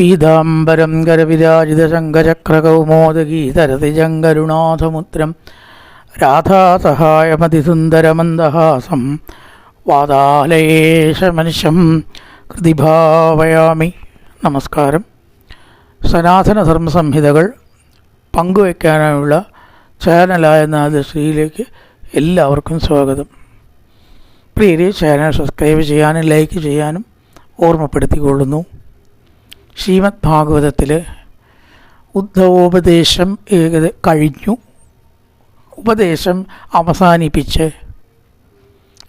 പീതാംബരം കരവിരാജിതശങ്കചക്രകൗമോദഗീതരതിജങ്കരുണാഥമുദ്രം രാധാസഹായമതിസുന്ദരമന്ദഹാസം. വാതാലയേശമനിശം കൃതിഭാവയാമി. നമസ്കാരം. സനാതന സംഹിതകൾ പങ്കുവയ്ക്കാനുള്ള ചാനലായ നാദശ്രീയിലേക്ക് എല്ലാവർക്കും സ്വാഗതം. പ്രിയരെ ചാനൽ സബ്സ്ക്രൈബ് ചെയ്യാനും ലൈക്ക് ചെയ്യാനും ഓർമ്മപ്പെടുത്തിക്കൊള്ളുന്നു. ശ്രീമദ് ഭാഗവതത്തിൽ ഉദ്ധവോപദേശം ഏകദ കഴിഞ്ഞു. ഉപദേശം അവസാനിപ്പിച്ച്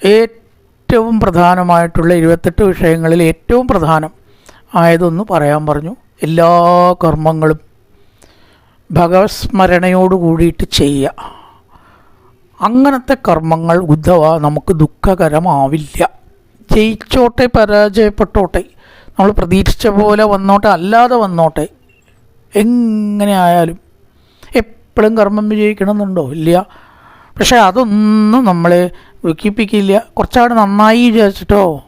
ഏറ്റവും പ്രധാനമായിട്ടുള്ള ഇരുപത്തെട്ട് വിഷയങ്ങളിൽ ഏറ്റവും പ്രധാനം ആയതൊന്ന് പറയാൻ പറഞ്ഞു. എല്ലാ കർമ്മങ്ങളും ഭഗവത് സ്മരണയോട് കൂടിയിട്ട് ചെയ്യുക അങ്ങനത്തെ കർമ്മങ്ങൾ ഉദ്ധവ നമുക്ക് ദുഃഖകരമാവില്ല. ജയിച്ചോട്ടെ പരാജയപ്പെട്ടോട്ടെ നമ്മൾ പ്രതീക്ഷിച്ച പോലെ വന്നോട്ടെ അല്ലാതെ വന്നോട്ടെ. എങ്ങനെ ആയാലും എപ്പോഴും കർമ്മം വിജയിക്കണമെന്നുണ്ടോ? ഇല്ല. പക്ഷേ അതൊന്നും നമ്മൾ ദുഃഖിപ്പിക്കില്ല കുറച്ചാട് നന്നായി വിചാരിച്ചിട്ടോ?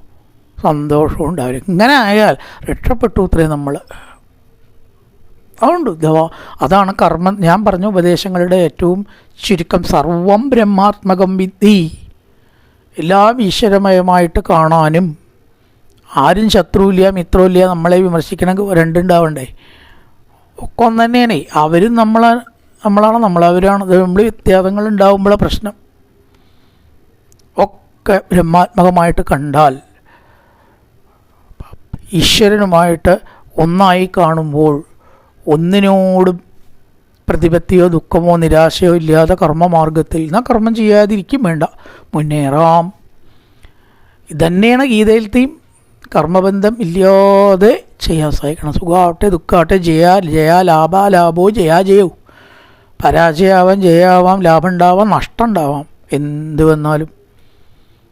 സന്തോഷവും ഉണ്ടാവില്ല. ഇങ്ങനെ ആയാൽ രക്ഷപ്പെട്ടു ഇത്രയും നമ്മൾ അതുകൊണ്ട് അതാണ് കർമ്മം. ഞാൻ പറഞ്ഞ ഉപദേശങ്ങളുടെ ഏറ്റവും ചുരുക്കം സർവം ബ്രഹ്മാത്മകം വിദ്ധി. എല്ലാം ഈശ്വരമയമായിട്ട് കാണാനും ആരും ശത്രുവില്ല മിത്രമില്ല നമ്മളെ വിമർശിക്കണമെങ്കിൽ രണ്ടുണ്ടാവണ്ടേ? ഒക്കെ ഒന്ന് തന്നെയാണ് അവരും നമ്മളെ നമ്മളാണ് നമ്മളവരാണ്. നമ്മൾ വ്യത്യാസങ്ങൾ ഉണ്ടാകുമ്പോഴാണ് പ്രശ്നം. ഒക്കെ ബ്രഹ്മാത്മകമായിട്ട് കണ്ടാൽ ഈശ്വരനുമായിട്ട് ഒന്നായി കാണുമ്പോൾ ഒന്നിനോടും പ്രതിപത്തിയോ ദുഃഖമോ നിരാശയോ ഇല്ലാതെ കർമ്മമാർഗത്തിൽ എന്നാൽ കർമ്മം ചെയ്യാതിരിക്കും വേണ്ട. മുന്നേറാം. ഇതന്നെയാണ് ഗീതയിലത്തെയും കർമ്മബന്ധം ഇല്ലാതെ ചെയ്യാൻ സഹായിക്കണം. സുഖമാവട്ടെ ദുഃഖമാവട്ടെ ജയ ജയാ ലാഭ ലാഭോ ജയാ ജയവും പരാജയമാവാം ജയാവാം ലാഭം ഉണ്ടാവാം നഷ്ടം ഉണ്ടാവാം എന്ത് വന്നാലും.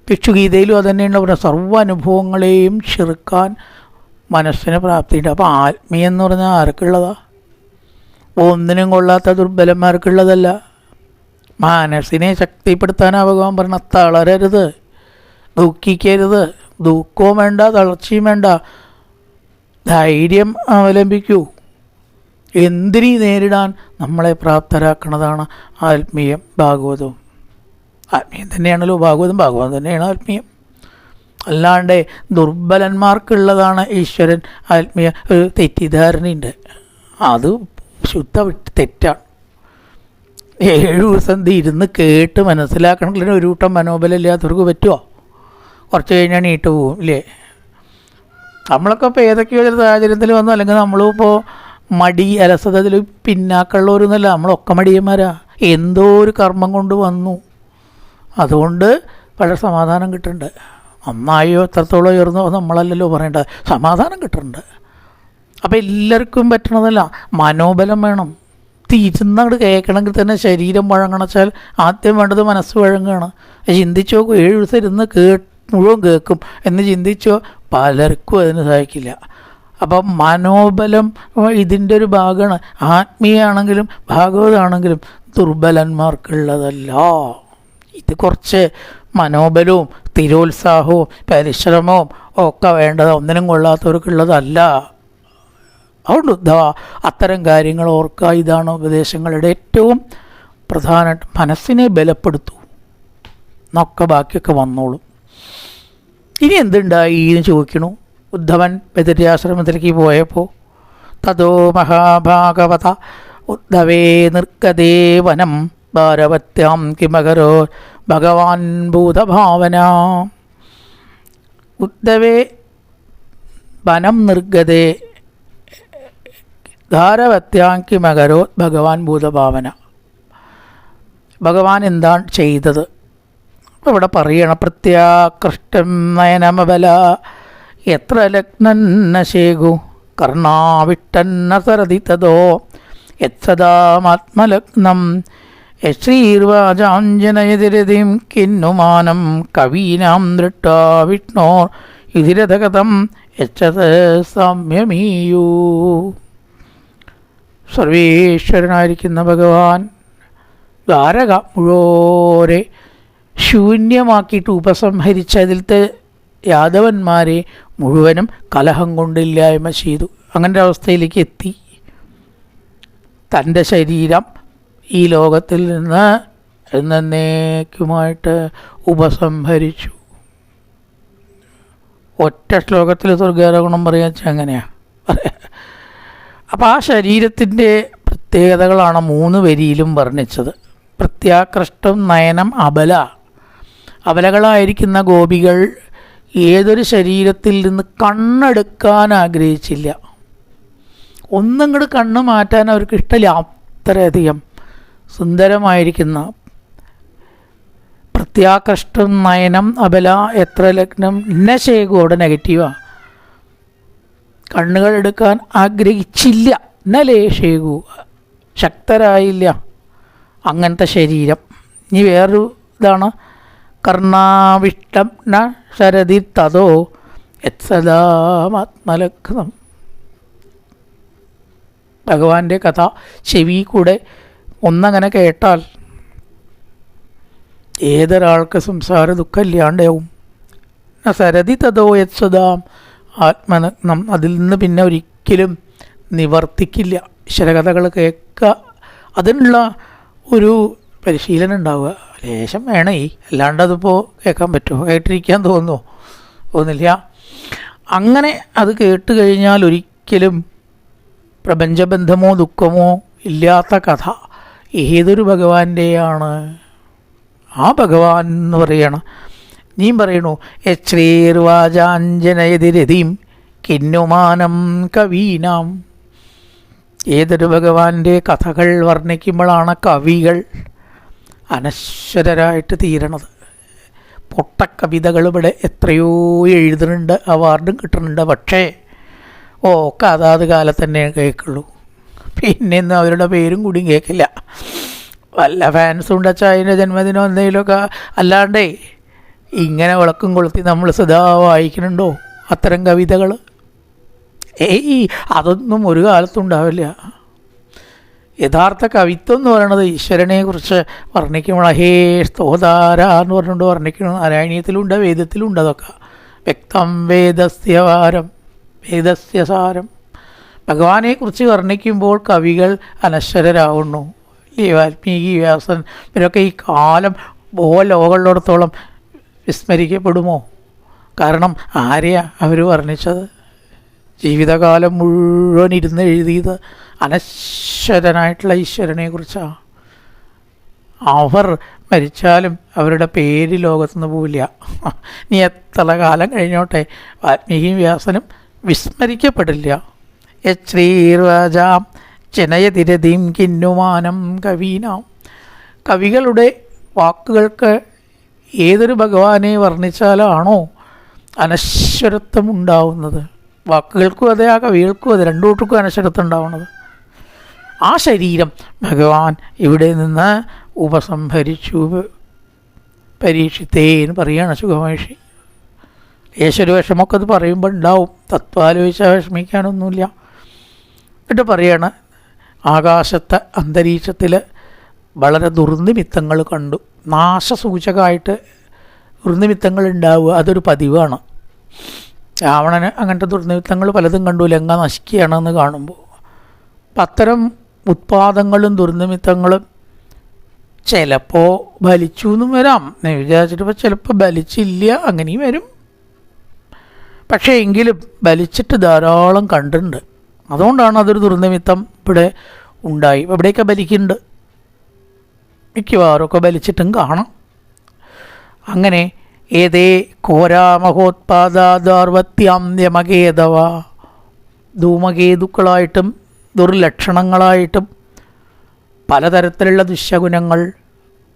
ഭിക്ഷുഗീതയിലും അതുതന്നെയാണ് പറയുന്നത് സർവ അനുഭവങ്ങളെയും ചെറുക്കാൻ മനസ്സിന് പ്രാപ്തിയുണ്ട്. അപ്പോൾ ആത്മീയം എന്ന് പറഞ്ഞാൽ ആർക്കുള്ളതാ? ഒന്നിനും കൊള്ളാത്ത ദുർബലന്മാർക്കുള്ളതല്ല. മനസ്സിനെ ശക്തിപ്പെടുത്താനാ ഭഗവാൻ പറഞ്ഞ തളരരുത്. ദുഃഖിക്കരുത്. ദുഃഖവും വേണ്ട തളർച്ചയും വേണ്ട. ധൈര്യം അവലംബിക്കൂ. എന്തിനീ നേരിടാൻ നമ്മളെ പ്രാപ്തരാക്കുന്നതാണ് ആത്മീയം ഭാഗവതവും. ആത്മീയം തന്നെയാണല്ലോ ഭാഗവതം ഭാഗവതം തന്നെയാണ് ആത്മീയം. അല്ലാണ്ട് ദുർബലന്മാർക്കുള്ളതാണ് ഈശ്വരൻ ആത്മീയ ഒരു തെറ്റിദ്ധാരണയുണ്ട്. അത് ശുദ്ധ തെറ്റാണ്. ഏഴു ദിവസം ഇരുന്ന് കേട്ട് മനസ്സിലാക്കണമെങ്കിൽ ഒരു കൂട്ടം മനോബലം ഇല്ലാത്തവർക്ക് പറ്റുമോ കുറച്ച് കഴിഞ്ഞാൽ നീട്ട് പോവും ഇല്ലേ? നമ്മളൊക്കെ ഇപ്പോൾ ഏതൊക്കെയോ ചില സാഹചര്യത്തിൽ വന്നു. അല്ലെങ്കിൽ നമ്മളിപ്പോൾ മടി അലസതയിൽ പിന്നാക്കമുള്ളവരൊന്നുമല്ല നമ്മളൊക്കെ മടിയന്മാരാ. എന്തോ ഒരു കർമ്മം കൊണ്ട് വന്നു. അതുകൊണ്ട് വളരെ സമാധാനം കിട്ടുന്നുണ്ട് നന്നായോ എത്രത്തോളം ഉയർന്നോ നമ്മളല്ലല്ലോ പറയേണ്ടത്. സമാധാനം കിട്ടുന്നുണ്ട് അപ്പോൾ എല്ലാവർക്കും പറ്റണതല്ല. മനോബലം വേണം. തിരുന്നങ്ങോട്ട് കേൾക്കണമെങ്കിൽ തന്നെ ശരീരം വഴങ്ങണച്ചാൽ ആദ്യം വേണ്ടത് മനസ്സ് വഴങ്ങുകയാണ് ചിന്തിച്ചു നോക്കും. ഏഴ് ദിവസം ഇരുന്ന് കേ മുഴുവൻ കേൾക്കും എന്ന് ചിന്തിച്ചോ പലർക്കും അതിന് സഹായിക്കില്ല. അപ്പം മനോബലം ഇതിന്റെ ഒരു ഭാഗമാണ്. ആത്മീയാണെങ്കിലും ഭാഗവതാണെങ്കിലും ദുർബലന്മാർക്കുള്ളതല്ല. ഇത് കുറച്ച് മനോബലവും സ്ഥിരോത്സാഹവും പരിശ്രമവും ഒക്കെ വേണ്ടത് ഒന്നിനും കൊള്ളാത്തവർക്കുള്ളതല്ല. അതുകൊണ്ട് ഉദ്ധവ അത്തരം കാര്യങ്ങൾ ഓർക്കുക ഇതാണ് ഉപദേശങ്ങളുടെ ഏറ്റവും പ്രധാന മനസ്സിനെ ബലപ്പെടുത്തൂ. എന്നൊക്കെ ബാക്കിയൊക്കെ വന്നോളും. ഇനി എന്തുണ്ടായി എന്ന് ചോദിക്കണു. ഉദ്ധവൻ ബദരിയാശ്രമത്തിലേക്ക് പോയപ്പോൾ തതോ മഹാഭാഗവത ഉദ്ധവേ നിർഗതേ വനം ഭാരവത്യാം കിമകരോ ഭഗവാൻ ഭൂതഭാവന. ഉദ്ധവേ വനം നിർഗതേ ധാരവത്യാം കിമകരോ ഭഗവാൻ ഭൂതഭാവന. ഭഗവാൻ എന്താണ് ചെയ്തത്? ഇവിടെ പറയണം പ്രത്യാകൃഷ്ടം നയനമബല. എത്ര ലഗ്നന്ന ശേഖു? കർണാവിട്ടന്ന സരതി തതോ യത്സദാമാത്മലഗ്നം യശ്രീർവാചാഞ്ജനയതിരതിം കിന്നുമാനം കവീനാം ദൃഷ്ടാ വിഷ്ണോർ. ഇതിരഥഗതം യച്ഛത് സാമ്യമീയൂ. സർവേശ്വരനായിരിക്കുന്ന ഭഗവാൻ ദ്വാരക മുഴുവരെ ശൂന്യമാക്കിയിട്ട് ഉപസംഹരിച്ചതിലത്തെ യാദവന്മാരെ മുഴുവനും കലഹം കൊണ്ടില്ലായ്മ ചെയ്തു. അങ്ങനെ അവസ്ഥയിലേക്ക് എത്തി. തന്റെ ശരീരം ഈ ലോകത്തിൽ നിന്ന് എന്നേക്കുമായിട്ട് ഉപസംഹരിച്ചു. ഒറ്റ ശ്ലോകത്തിൽ സ്വർഗാരോഹണം പറയാ അങ്ങനെയാണ് പറയാ അപ്പോൾ ആ ശരീരത്തിന്റെ പ്രത്യേകതകളാണ് മൂന്ന് വരിയിലും വർണിച്ചത്. പ്രത്യാകൃഷ്ടം നയനം അബല. അബലകളായിരിക്കുന്ന ഗോപികൾ ഏതൊരു ശരീരത്തിൽ നിന്ന് കണ്ണെടുക്കാൻ ആഗ്രഹിച്ചില്ല. ഒന്നും കൂടെ കണ്ണ് മാറ്റാൻ അവർക്ക് ഇഷ്ടമില്ല. അത്രയധികം സുന്ദരമായിരിക്കുന്ന പ്രത്യാകൃഷ്ടം നയനം അബല എത്ര ലഗ്നം ഇന്ന ശേഖോടെ നെഗറ്റീവാണ് കണ്ണുകൾ എടുക്കാൻ ആഗ്രഹിച്ചില്ല. എന്നലേ ഷേകു ശക്തരായില്ല. അങ്ങനത്തെ ശരീരം. ഇനി വേറൊരു ഇതാണ് കർണാവിഷ്ടം ന ശരതി തതോ യത്സദാമാത്മലഗ്നം ഭഗവാന്റെ കഥ ചെവി കൂടെ ഒന്നങ്ങനെ കേട്ടാൽ ഏതൊരാൾക്ക് സംസാര ദുഃഖം ഇല്ലാണ്ടാവും ന സരതി തതോ യത്സദാം ആത്മനഗ്നം അതിൽ നിന്ന് പിന്നെ ഒരിക്കലും നിവർത്തിക്കില്ല. ഈശ്വരകഥകൾ കേൾക്കുക അതിനുള്ള ഒരു പരിശീലനം ഉണ്ടാവുക. ലേശം വേണേ. അല്ലാണ്ട് അതിപ്പോൾ കേൾക്കാൻ പറ്റുമോ? കേട്ടിരിക്കാൻ തോന്നുമോ? തോന്നില്ല. അങ്ങനെ അത് കേട്ട് കഴിഞ്ഞാൽ ഒരിക്കലും പ്രപഞ്ചബന്ധമോ ദുഃഖമോ ഇല്ലാത്ത കഥ ഏതൊരു ഭഗവാന്റെയാണ്? ആ ഭഗവാൻ എന്ന് പറയണം. നീ പറയണു യശ്രീർവാചാഞ്ജനയതിരതിം കിന്നുമാനം കവീനാം. ഏതൊരു ഭഗവാന്റെ കഥകൾ വർണിക്കുമ്പോഴാണ് കവികൾ അനശ്വരരായിട്ട് തീരണത്. പൊട്ടക്കവിതകൾ ഇവിടെ എത്രയോ എഴുതുന്നുണ്ട് അവാർഡും കിട്ടുന്നുണ്ട്. പക്ഷേ ഓ ഒക്കെ അതാത് കാലത്ത് തന്നെ കേൾക്കുള്ളൂ. പിന്നെ ഒന്നും അവരുടെ പേരും കൂടിയും കേൾക്കില്ല. വല്ല ഫാൻസും ഉണ്ട് അച്ചായന്റെ ജന്മദിനം എന്തെങ്കിലുമൊക്കെ. അല്ലാണ്ടേ ഇങ്ങനെ വിളക്കും കൊളുത്തി നമ്മൾ സദാ വായിക്കുന്നുണ്ടോ അത്തരം കവിതകൾ ഏയ് അതൊന്നും ഒരു കാലത്തും ഉണ്ടാവില്ല. യഥാർത്ഥ കവിത്വം എന്ന് പറയുന്നത് ഈശ്വരനെ കുറിച്ച് വർണിക്കുമ്പോൾ ഹേ സ്തോതാര എന്ന് പറഞ്ഞുകൊണ്ട് വർണിക്കണം നാരായണീയത്തിലുണ്ട് വേദത്തിലുണ്ട് അതൊക്കെ. വ്യക്തം വേദസ്യവാരം വേദസ്യസാരം ഭഗവാനെ ഭഗവാനെക്കുറിച്ച് വർണിക്കുമ്പോൾ കവികൾ അനശ്വരരാകുന്നു വാൽമീകി വ്യാസൻ ഇവരൊക്കെ ഈ കാലം ഓ ലോകമുള്ളിടത്തോളം വിസ്മരിക്കപ്പെടുമോ? കാരണം ആരെയാണ് അവർ വർണിച്ചത്? ജീവിതകാലം മുഴുവൻ ഇരുന്ന് എഴുതിയത് അനശ്വരനായിട്ടുള്ള ഈശ്വരനെ കുറിച്ചാണ് അവർ മരിച്ചാലും അവരുടെ പേര് ലോകത്തുനിന്ന് പോവില്ല. നീ എത്ര കാലം കഴിഞ്ഞോട്ടെ? വാൽമീകിയും വ്യാസനും വിസ്മരിക്കപ്പെടില്ല. യശ്രീർവാജാം ചിനയതിരതിം കിന്നുമാനം കവീനാം. കവികളുടെ വാക്കുകൾക്ക് ഏതൊരു ഭഗവാനെ വർണിച്ചാലാണോ അനശ്വരത്വം ഉണ്ടാവുന്നത്? വാക്കുകൾക്കും അതെ ആ കവികൾക്കും അതെ രണ്ടു കൂട്ടർക്കും അനശ്വരത്തുണ്ടാവുന്നത് ആ ശരീരം ഭഗവാൻ ഇവിടെ നിന്ന് ഉപസംഹരിച്ചു പരീക്ഷിത്തേ എന്ന് പറയുകയാണ് സുഖമഹേഷി യേശൊരു വിഷമൊക്കെ അത് പറയുമ്പോൾ ഉണ്ടാവും. തത്വാലോചിച്ച വിഷമിക്കാനൊന്നുമില്ല. എന്നിട്ട് പറയാണ് ആകാശത്തെ അന്തരീക്ഷത്തിൽ വളരെ ദുർനിമിത്തങ്ങൾ കണ്ടു. നാശസൂചകമായിട്ട് ദുർനിമിത്തങ്ങൾ ഉണ്ടാവുക അതൊരു പതിവാണ്. രാവണന് അങ്ങനത്തെ ദുർനിമിത്തങ്ങൾ പലതും കണ്ടു. ലങ്ക നശിക്കുകയാണെന്ന് കാണുമ്പോൾ അപ്പം അത്തരം ഉത്പാദങ്ങളും ദുർനിമിത്തങ്ങളും ചിലപ്പോൾ ബലിച്ചു എന്നും വരാം. എന്ന് വിചാരിച്ചിട്ട് ചിലപ്പോൾ ബലിച്ചില്ല അങ്ങനെയും വരും. പക്ഷേ എങ്കിലും ബലിച്ചിട്ട് ധാരാളം കണ്ടിട്ടുണ്ട്. അതുകൊണ്ടാണ് അതൊരു ദുർനിമിത്തം ഇവിടെ ഉണ്ടായി. എവിടെയൊക്കെ ബലിക്കുന്നുണ്ട് മിക്കവാറും ഒക്കെ ബലിച്ചിട്ടും കാണാം. അങ്ങനെ ഏതേ ഘോരാമഹോത്പാദാർവത്യാന്യമകേതവ ധൂമകേതുക്കളായിട്ടും ദുർലക്ഷണങ്ങളായിട്ടും പലതരത്തിലുള്ള ദുശഗുണങ്ങൾ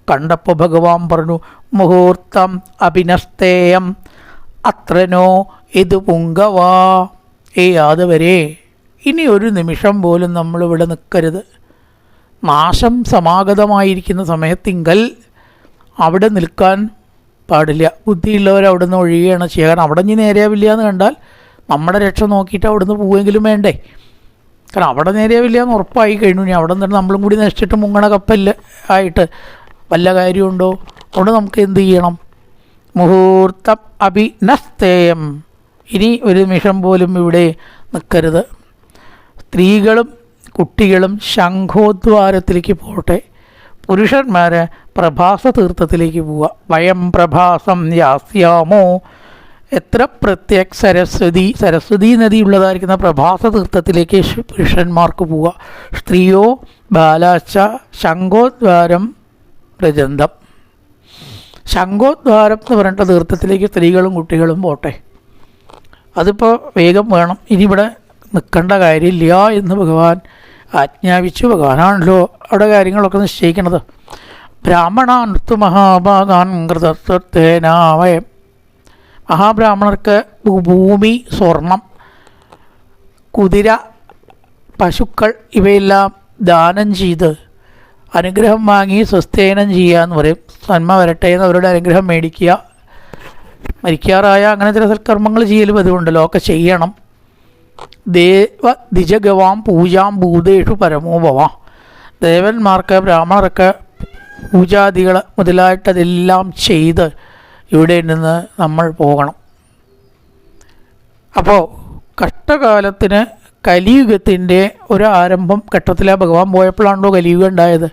കണ്ടപ്പോൾ ഭഗവാൻ പറഞ്ഞു മുഹൂർത്തം അഭിനസ്തേയം അത്രനോ ഇത് പുങ്കവാ. ഏ അതുവരെ ഇനി ഒരു നിമിഷം പോലും നമ്മളിവിടെ നിൽക്കരുത് നാശം സമാഗതമായിരിക്കുന്ന സമയത്തിങ്കൽ അവിടെ നിൽക്കാൻ പാടില്ല. ബുദ്ധിയുള്ളവർ അവിടെ നിന്ന് ഒഴിയുകയാണ് കാരണം അവിടെ ഇനി നേരെയാവില്ല എന്ന് കണ്ടാൽ നമ്മുടെ രക്ഷ നോക്കിയിട്ട് അവിടെ നിന്ന് പോവെങ്കിലും വേണ്ടേ? കാരണം അവിടെ നേരെയാവില്ല എന്ന് ഉറപ്പായി കഴിഞ്ഞു. ഇനി അവിടെ നിന്ന് നമ്മളും കൂടി നശിച്ചിട്ട് മുങ്ങണ കപ്പല്ല ആയിട്ട് വല്ല കാര്യമുണ്ടോ? അതുകൊണ്ട് നമുക്ക് എന്ത് ചെയ്യണം? മുഹൂർത്തം അഭിനസ്തേയം. ഇനി ഒരു നിമിഷം പോലും ഇവിടെ നിൽക്കരുത്. സ്ത്രീകളും കുട്ടികളും ശംഖോദ്വാരത്തിലേക്ക് പോട്ടെ. പുരുഷന്മാർ പ്രഭാസ തീർത്ഥത്തിലേക്ക് പോവുക. വയം പ്രഭാസം യാസ്യാമോ. എത്ര പ്രത്യേക സരസ്വതി സരസ്വതി നദി ഉള്ളതായിരിക്കുന്ന പ്രഭാസ തീർത്ഥത്തിലേക്ക് പുരുഷന്മാർക്ക് പോവുക. സ്ത്രീയോ ബാലാച്ച ശങ്കോദ്വാരം പ്രചന്തം ശങ്കോദ്വാരം എന്ന് പറഞ്ഞിട്ട് തീർത്ഥത്തിലേക്ക് സ്ത്രീകളും കുട്ടികളും പോട്ടെ. അതിപ്പോൾ വേഗം വേണം. ഇനി ഇവിടെ നിൽക്കേണ്ട കാര്യമില്ല എന്ന് ഭഗവാൻ ആജ്ഞാപിച്ചു ഭഗവാനാണല്ലോ അവിടെ കാര്യങ്ങളൊക്കെ നിശ്ചയിക്കണത് ബ്രാഹ്മണാൻത്തു മഹാഭാഗാൻ കൃതത്വത്തേനാവയം മഹാബ്രാഹ്മണർക്ക് ഭൂമി സ്വർണം കുതിര പശുക്കൾ ഇവയെല്ലാം ദാനം ചെയ്ത് അനുഗ്രഹം വാങ്ങി സ്വസ്ഥേനം ചെയ്യുക എന്ന് പറയും. നന്മ വരട്ടെ എന്ന് അവരുടെ അനുഗ്രഹം മേടിക്കുക. മരിക്കാറായ അങ്ങനെ ചില സൽക്കർമ്മങ്ങൾ ചെയ്യലും അതുകൊണ്ടല്ലോ ഒക്കെ ചെയ്യണം. ദേവ ദിജഗവാം പൂജാം ഭൂതേഷു പരമോഭവ ദേവന്മാർക്ക് ബ്രാഹ്മണർക്ക് പൂജാദികൾ മുതലായിട്ടതെല്ലാം ചെയ്ത് ഇവിടെ നിന്ന് നമ്മൾ പോകണം. അപ്പോൾ കഷ്ടകാലത്തിന് കലിയുഗത്തിന്റെ ഒരു ആരംഭം ഘട്ടത്തിലെ ഭഗവാൻ പോയപ്പോഴാണല്ലോ കലിയുഗം ഉണ്ടായത്.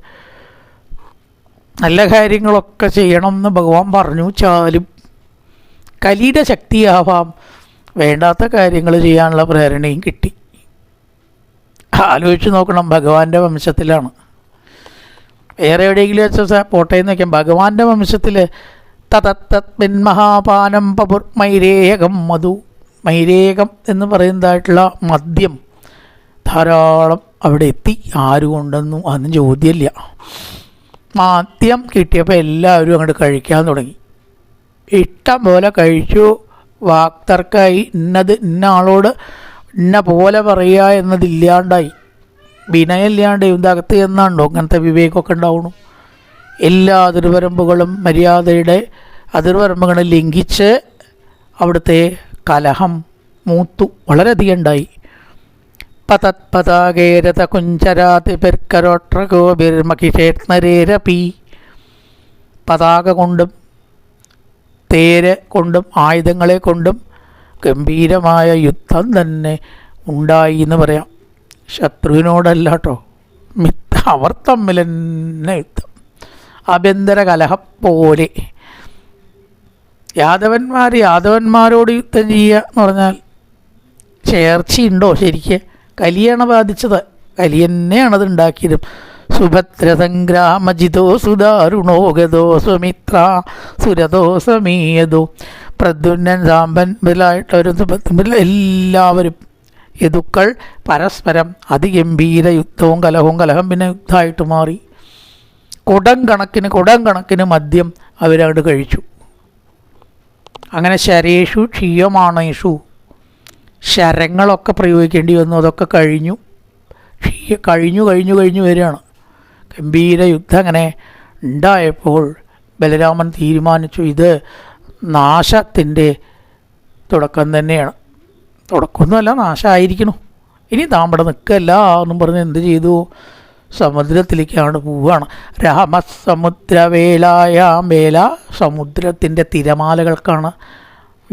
നല്ല കാര്യങ്ങളൊക്കെ ചെയ്യണം എന്ന് ഭഗവാൻ പറഞ്ഞു. ചാലും കലിയുടെ ശക്തിയാവാം. വേണ്ടാത്ത കാര്യങ്ങൾ ചെയ്യാനുള്ള പ്രേരണയും കിട്ടി. ആലോചിച്ച് നോക്കണം ഭഗവാന്റെ വംശത്തിലാണ്. വേറെ എവിടെയെങ്കിലും വെച്ചാൽ പോട്ടെ എന്ന് വയ്ക്കാം ഭഗവാന്റെ വംശത്തിൽ തതത്തത്മിൻ മഹാപാനം പപുർ മൈരേകം മധു. മൈരേകം എന്ന് പറയുന്നതായിട്ടുള്ള മദ്യം ധാരാളം അവിടെ എത്തി. ആരുകൊണ്ടെന്നും അതൊന്നും ചോദ്യമില്ല. മദ്യം കിട്ടിയപ്പോൾ എല്ലാവരും അങ്ങോട്ട് കഴിക്കാൻ തുടങ്ങി. ഇഷ്ടം പോലെ കഴിച്ചു. വാക്തർക്കായി ഇന്നത് ഇന്ന ആളോട് ഇന്ന പോലെ പറയുക എന്നതില്ലാണ്ടായി. വിനയമില്ലാണ്ട് ഇതകത്ത് ചെന്നാണ്ടോ അങ്ങനത്തെ വിവേകമൊക്കെ ഉണ്ടാവണു എല്ലാ അതിർവരമ്പുകളും മര്യാദയുടെ അതിർവരമ്പുകളെ ലംഘിച്ച് അവിടുത്തെ കലഹം മൂത്തു വളരെയധികം ഉണ്ടായി. പതത്പതാകേരത കുഞ്ചരാതി പതാക കൊണ്ടും തേര് കൊണ്ടും ആയുധങ്ങളെ കൊണ്ടും ഗംഭീരമായ യുദ്ധം തന്നെ ഉണ്ടായി എന്ന് പറയാം. ശത്രുവിനോടല്ല കേട്ടോ അവർ തമ്മിൽ തന്നെ യുദ്ധം. ആഭ്യന്തര കലഹം പോലെ. യാദവന്മാർ യാദവന്മാരോട് യുദ്ധം ചെയ്യുക എന്ന് പറഞ്ഞാൽ ചേർച്ചയുണ്ടോ? ശരിക്ക് കലിയാണ് ബാധിച്ചത്. കലിയെന്നെയാണത് ഉണ്ടാക്കിയത്. സുഭദ്ര സംഗ്രാമജിതോ സുദാരുണോ ഗതോ സുമിത്ര സുരതോ സമീയതോ. പ്രദ്യുന്നൻ സാമ്പൻ മുതലായിട്ടൊരു എല്ലാവരും യദുക്കൾ പരസ്പരം അതിഗംഭീര യുദ്ധവും കലഹവും കലഹം പിന്നെ യുദ്ധമായിട്ട് മാറി. കുടം കണക്കിന് കുടം കണക്കിന് മദ്യം അവരങ്ങോട്ട് കഴിച്ചു. അങ്ങനെ ശരേഷു ക്ഷീയമാണേഷു. ശരങ്ങളൊക്കെ പ്രയോഗിക്കേണ്ടി വന്നു അതൊക്കെ കഴിഞ്ഞു. ക്ഷീയ കഴിഞ്ഞു കഴിഞ്ഞു കഴിഞ്ഞു വരികയാണ്. ഗംഭീര യുദ്ധം അങ്ങനെ ഉണ്ടായപ്പോൾ ബലരാമൻ തീരുമാനിച്ചു ഇത് നാശത്തിന്റെ തുടക്കം തന്നെയാണ്. തുടക്കമൊന്നുമല്ല നാശമായിരിക്കണു ഇനി താമ്പടെ നിൽക്കല്ല എന്നും പറഞ്ഞ് എന്ത് ചെയ്തു? സമുദ്രത്തിലേക്കാണ് പോവുകയാണ്. രാമസമുദ്രവേലായ വേല സമുദ്രത്തിന്റെ തിരമാലകൾക്കാണ്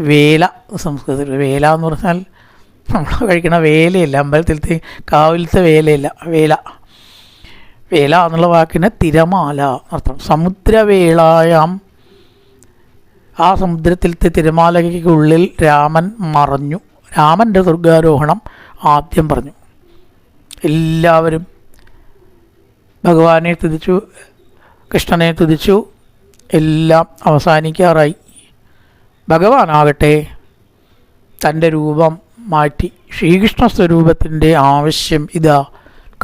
വേല സംസ്കൃതത്തിൽ വേല എന്ന് പറഞ്ഞാൽ നമ്മൾ കഴിക്കണ വേലയല്ല അമ്പലത്തിലത്തെ കാവിലത്തെ വേലയല്ല വേല. വേല എന്നുള്ള വാക്കിന് തിരമാല അർത്ഥം. സമുദ്രവേളായാം ആ സമുദ്രത്തിലത്തെ തിരമാലയ്ക്കുള്ളിൽ രാമൻ മറഞ്ഞു. രാമന്റെ ദുർഗാരോഹണം ആദ്യം പറഞ്ഞു. എല്ലാവരും ഭഗവാനെ തുതിച്ചു കൃഷ്ണനെ തുതിച്ചു എല്ലാം അവസാനിക്കാറായി. ഭഗവാനാകട്ടെ തന്റെ രൂപം മാറ്റി. ശ്രീകൃഷ്ണ സ്വരൂപത്തിന്റെ ആവശ്യം ഇതാ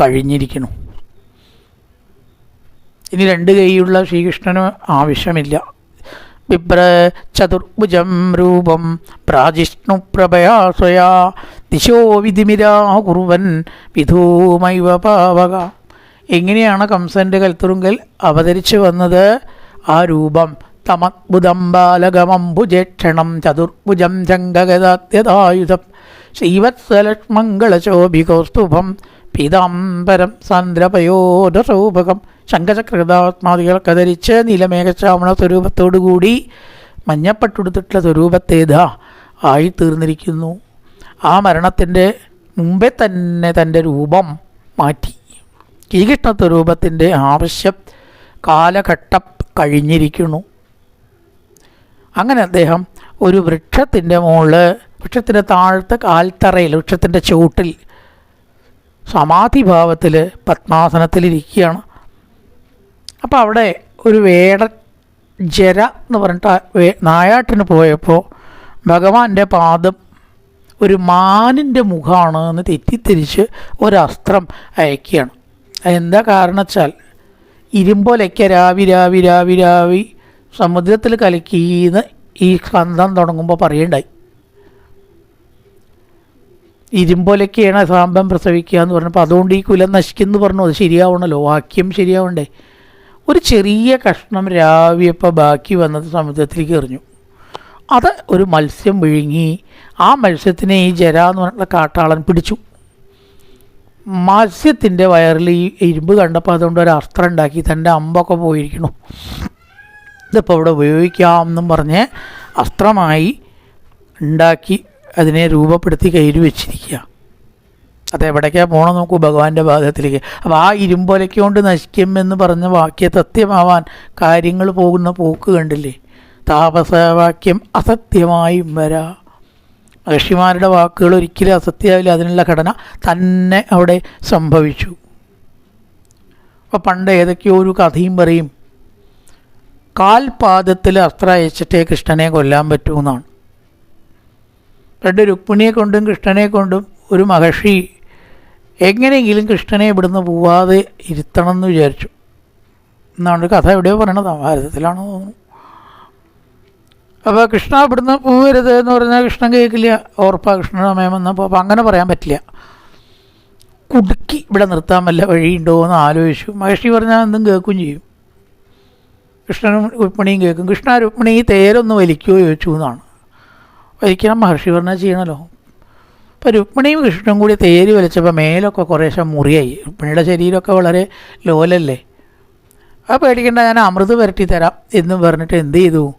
കഴിഞ്ഞിരിക്കുന്നു. ഇനി രണ്ട് കൈയുള്ള ശ്രീകൃഷ്ണന് ആവശ്യമില്ല. വിപ്ര ചതുർഭുജം രൂപം പ്രാജിഷ്ണു പ്രഭയാ സ്വയാ ദിശോ വിധിമിരാ കുറുവൻ വിധൂമൈവ പാവക. എങ്ങനെയാണ് കംസന്റെ കൽത്തുറുങ്കൽ അവതരിച്ചു വന്നത്? ആ രൂപം തമദ്ഭുതം ബാലകമംബുജേക്ഷണം ചതുർഭുജം ചങ്കഗതാദ്യതായുധം. ശ്രീവത്സലക്ഷ്മംഗളശോഭികോസ്തുഭം പീതാംബരം സാന്ദ്രപയോധസൗഭകം ശങ്കചക്രതാത്മാദികളൊക്കെ ധരിച്ച് നീലമേഘശ്രാവണ സ്വരൂപത്തോടുകൂടി മഞ്ഞപ്പട്ടുടുത്തിട്ടുള്ള സ്വരൂപത്തേതാ ആയി തീർന്നിരിക്കുന്നു ആ മരണത്തിന്റെ മുമ്പേ തന്നെ തന്റെ രൂപം മാറ്റി. ശ്രീകൃഷ്ണ സ്വരൂപത്തിന്റെ ആവശ്യം കാലഘട്ടം കഴിഞ്ഞിരിക്കുന്നു. അങ്ങനെ അദ്ദേഹം ഒരു വൃക്ഷത്തിന്റെ മുകളിൽ വൃക്ഷത്തിന്റെ താഴത്തെ കാൽത്തറയിൽ വൃക്ഷത്തിന്റെ ചുവട്ടിൽ സമാധിഭാവത്തിൽ പത്മാസനത്തിലിരിക്കുകയാണ്. അപ്പോൾ അവിടെ ഒരു വേട ജര എന്ന് പറഞ്ഞിട്ട് നായാട്ടിന് പോയപ്പോൾ ഭഗവാന്റെ പാദം ഒരു മാനിന്റെ മുഖമാണ് എന്ന് തെറ്റിദ്ധരിച്ച് ഒരസ്ത്രം അയക്കുകയാണ്. അതെന്താ കാരണവച്ചാൽ ഇരുമ്പോലൊക്കെ രാവി രാവി രാവി രാവി സമുദ്രത്തിൽ കലക്കിന്ന് ഈ സ്കന്ധം തുടങ്ങുമ്പോൾ പറയണ്ടായി. ഇരുമ്പൊലയ്ക്കാണ് സാമ്പം പ്രസവിക്കുക എന്ന് പറഞ്ഞപ്പോൾ അതുകൊണ്ട് ഈ കുലം നശിക്കുന്നു പറഞ്ഞു. അത് ശരിയാവണല്ലോ. വാക്യം ശരിയാവണ്ടേ. ഒരു ചെറിയ കഷ്ണം രാവിയപ്പോൾ ബാക്കി വന്നത് സമുദ്രത്തിലേക്ക് എറിഞ്ഞു. അത് ഒരു മത്സ്യം വിഴുങ്ങി ആ മത്സ്യത്തിനെ ഈ ജര എന്ന് പറഞ്ഞിട്ടുള്ള കാട്ടാളൻ പിടിച്ചു. മത്സ്യത്തിന്റെ വയറിൽ ഈ ഇരുമ്പ് കണ്ടപ്പോൾ അതുകൊണ്ട് ഒരു അസ്ത്രം ഉണ്ടാക്കി. തന്റെ അമ്പൊക്കെ പോയിരിക്കണു ഇതിപ്പോൾ ഇവിടെ ഉപയോഗിക്കാം എന്നും പറഞ്ഞ് അസ്ത്രമായി ഉണ്ടാക്കി അതിനെ രൂപപ്പെടുത്തി കയ്യിൽ വെച്ചിരിക്കുക. അത് എവിടേക്കാണ് പോകണം നോക്കൂ ഭഗവാന്റെ ഭാഗത്തിലേക്ക് അപ്പോൾ ആ ഇരുമ്പൊലയ്ക്ക് കൊണ്ട് നശിക്കുമെന്ന് പറഞ്ഞ വാക്യ സത്യമാവാൻ കാര്യങ്ങൾ പോകുന്ന പോക്ക് കണ്ടില്ലേ? താപസവാക്യം അസത്യമായും വരാ. മഹർഷിമാരുടെ വാക്കുകൾ ഒരിക്കലും അസത്യമാവില്ല. അതിനുള്ള ഘടന തന്നെ അവിടെ സംഭവിച്ചു. അപ്പോൾ പണ്ട് ഏതൊക്കെയോ ഒരു കഥയും പറയും കാൽപാദത്തിൽ അസ്ത്ര അയച്ചിട്ടേ കൃഷ്ണനെ കൊല്ലാൻ പറ്റൂ എന്നാണ് രണ്ട് രുക്മിണിയെ കൊണ്ടും കൃഷ്ണനെ കൊണ്ടും ഒരു മഹർഷി എങ്ങനെയെങ്കിലും കൃഷ്ണനെ ഇവിടുന്ന് പോവാതെ ഇരുത്തണം എന്ന് വിചാരിച്ചു. എന്നാണ് കഥ എവിടെയോ പറയണത്. ഭാരതത്തിലാണോ തോന്നുന്നു. അപ്പോൾ കൃഷ്ണ ഇവിടുന്ന് പോവരുത് എന്ന് പറഞ്ഞാൽ കൃഷ്ണൻ കേൾക്കില്ല. ഓർപ്പാ കൃഷ്ണ സമയം വന്നപ്പോൾ അപ്പോൾ അങ്ങനെ പറയാൻ പറ്റില്ല. കുടുക്കി ഇവിടെ നിർത്താൻ വല്ല വഴിയുണ്ടോ എന്ന് ആലോചിച്ചു. മഹർഷി പറഞ്ഞാൽ എന്തും കേൾക്കുകയും ചെയ്യും. കൃഷ്ണനും രുക്മിണിയും കേൾക്കും. കൃഷ്ണ രുക്മിണി തേരൊന്ന് വലിക്കുകയോ ചോദിച്ചു എന്നാണ്. വലിക്കണം മഹർഷി പറഞ്ഞാൽ ചെയ്യണമല്ലോ അപ്പോൾ രുക്മിണിയും കൃഷ്ണനും കൂടി തേര് വലിച്ചപ്പോൾ മേലൊക്കെ കുറേശ്ശെ മുറിയായി. രുക്മിണിയുടെ ശരീരമൊക്കെ വളരെ ലോലല്ലേ? ആ പേടിക്കേണ്ട ഞാൻ അമൃത് വരട്ടി തരാം എന്നും പറഞ്ഞിട്ട് എന്ത് ചെയ്തു?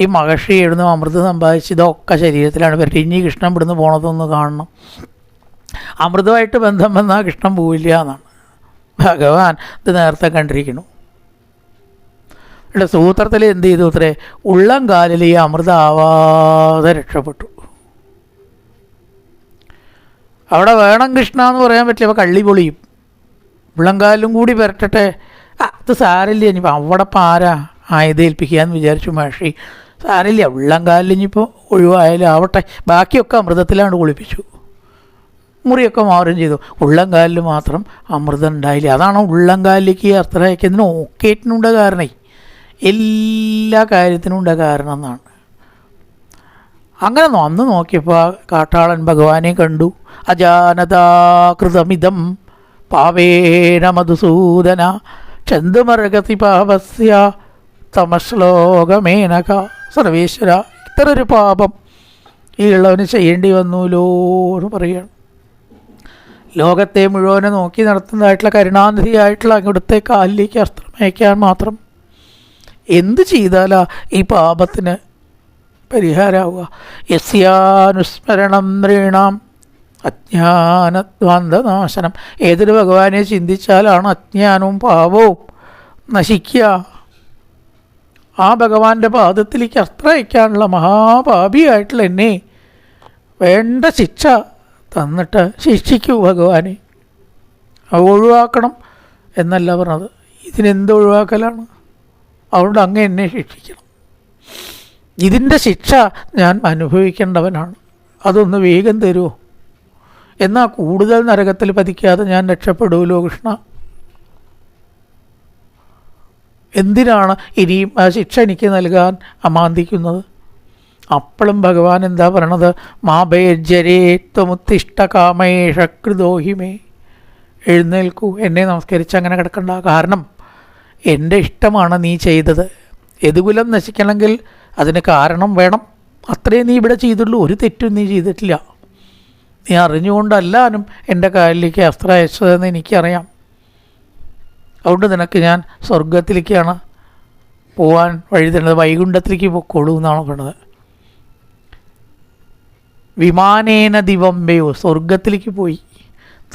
ഈ മഹർഷി എഴുതുന്ന അമൃത് സമ്പാദിച്ച് ഇതൊക്കെ ശരീരത്തിലാണ് പരട്ടി. ഇനി കൃഷ്ണൻ ഇവിടുന്ന് പോണതൊന്ന് കാണണം. അമൃതമായിട്ട് ബന്ധം വന്നാൽ കൃഷ്ണൻ പോവില്ല എന്നാണ്. ഭഗവാൻ ഇത് നേരത്തെ കണ്ടിരിക്കുന്നു. സൂത്രത്തിൽ എന്ത് ചെയ്തു അത്രേ ഉള്ളം കാലിൽ ഈ അമൃത ആവാതെ രക്ഷപ്പെട്ടു. അവിടെ വേണം കൃഷ്ണ എന്ന് പറയാൻ പറ്റില്ല അപ്പോൾ കള്ളി പൊളിയും. ഉള്ളംകാലിലും കൂടി വരട്ടെ അത് സാരില്ല ഇനിയിപ്പോൾ അവിടെ ഇപ്പം ആരാ ആയത് ഏൽപ്പിക്കാന്ന് വിചാരിച്ചു മഹർഷി സാരില്ല ഉള്ളംകാലിൽ ഇനിയിപ്പോൾ ഒഴിവായാലും ആവട്ടെ. ബാക്കിയൊക്കെ അമൃതത്തിലാണ് കുളിപ്പിച്ചു. മുറിയൊക്കെ മാറുകയും ചെയ്തു. ഉള്ളംകാലിൽ മാത്രം അമൃതം ഉണ്ടായില്ല. അതാണ് ഉള്ളംകാലിലേക്ക് അത്ര അയക്കുന്നതിന് ഓക്കേറ്റിനുണ്ട് കാരണേ. എല്ലാ കാര്യത്തിനും ഉണ്ട് കാരണം എന്നാണ് അങ്ങനെ അന്ന് നോക്കിയപ്പോൾ കാട്ടാളൻ ഭഗവാനെ കണ്ടു. അജാനതാകൃതമിതം പാവേന മധുസൂദന ചന്തുമർഗതി പാപസ്യ തമശ്ലോകമേനക സർവേശ്വര. ഇത്ര ഒരു പാപം ഈ ഉള്ളവന് ചെയ്യേണ്ടി വന്നുല്ലോ എന്ന് പറയുകയാണ് ലോകത്തെ മുഴുവനെ നോക്കി നടത്തുന്നതായിട്ടുള്ള കരുണാനിധിയായിട്ടുള്ള അങ്ങോട്ടത്തെ കാലിലേക്ക് അസ്ത്രമയക്കാൻ മാത്രം എന്ത് ചെയ്താലാ ഈ പാപത്തിന് പരിഹാരമാവുക യസ്യാനുസ്മരണം നൃണാം. അജ്ഞാനദ്വാന്തനാശനം. ഏതൊരു ഭഗവാനെ ചിന്തിച്ചാലാണ് അജ്ഞാനവും പാപവും നശിക്കുക? ആ ഭഗവാന്റെ പാദത്തിലേക്ക് അസ്ത്രയിക്കാനുള്ള മഹാപാപിയായിട്ടുള്ള എന്നെ വേണ്ട ശിക്ഷ തന്നിട്ട് ശിക്ഷിക്കൂ ഭഗവാനെ. അത് ഒഴിവാക്കണം എന്നല്ല പറഞ്ഞത്. ഇതിനെന്ത് ഒഴിവാക്കലാണ്? അതുകൊണ്ട് അങ്ങ് എന്നെ ശിക്ഷിക്കണം. ഇതിന്റെ ശിക്ഷ ഞാൻ അനുഭവിക്കേണ്ടവനാണ്. അതൊന്ന് വേഗം തരുമോ എന്നാൽ കൂടുതൽ നരകത്തിൽ പതിക്കാതെ ഞാൻ രക്ഷപ്പെടുമല്ലോ കൃഷ്ണ എന്തിനാണ് ഇനിയും ആ ശിക്ഷ എനിക്ക് നൽകാൻ അമാന്തിക്കുന്നത്? അപ്പോഴും ഭഗവാൻ എന്താ പറയണത്? മാ ഭേജരേ ത്വമുത്തിഷ്ട കാമേഷ കൃതോഹിമേ. എഴുന്നേൽക്കൂ. എന്നെ നമസ്കരിച്ച് അങ്ങനെ കിടക്കണ്ട. കാരണം എന്റെ ഇഷ്ടമാണ് നീ ചെയ്തത്. എതുകുലം നശിക്കണമെങ്കിൽ അതിന് കാരണം വേണം. അത്രേ നീ ഇവിടെ ചെയ്തുള്ളൂ. ഒരു തെറ്റും നീ ചെയ്തിട്ടില്ല. നീ അറിഞ്ഞുകൊണ്ടല്ലാനും എന്റെ കാലിലേക്ക് അസ്ത്രം അയച്ചതെന്ന് എനിക്കറിയാം. അതുകൊണ്ട് നിനക്ക് ഞാൻ സ്വർഗത്തിലേക്കാണ് പോകാൻ വഴി തരുന്നത്. വൈകുണ്ഠത്തിലേക്ക് പൊക്കോളൂ എന്നാണ് പറഞ്ഞത്. വിമാനേന ദിവമ്പയോ സ്വർഗത്തിലേക്ക് പോയി.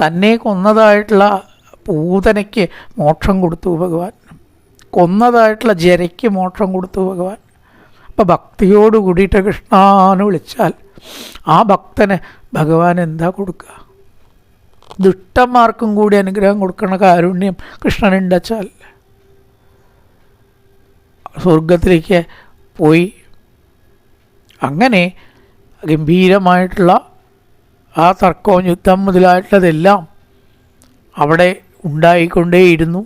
തന്നെ കൊന്നതായിട്ടുള്ള പൂതനയ്ക്ക് മോക്ഷം കൊടുത്തു ഭഗവാൻ. കൊന്നതായിട്ടുള്ള ജരയ്ക്ക് മോക്ഷം കൊടുത്തു ഭഗവാൻ. അപ്പം ഭക്തിയോട് കൂടിയിട്ട് കൃഷ്ണാന്ന് വിളിച്ചാൽ ആ ഭക്തന് ഭഗവാൻ എന്താ കൊടുക്കുക ദുഷ്ടന്മാർക്കും കൂടി അനുഗ്രഹം കൊടുക്കണ കാരുണ്യം കൃഷ്ണൻ ഉണ്ടച്ചാൽ സ്വർഗത്തിലേക്ക് പോയി. അങ്ങനെ ഗംഭീരമായിട്ടുള്ള ആ തർക്കവും യുദ്ധം മുതലായിട്ടുള്ളതെല്ലാം അവിടെ ഉണ്ടായിക്കൊണ്ടേയിരുന്നു.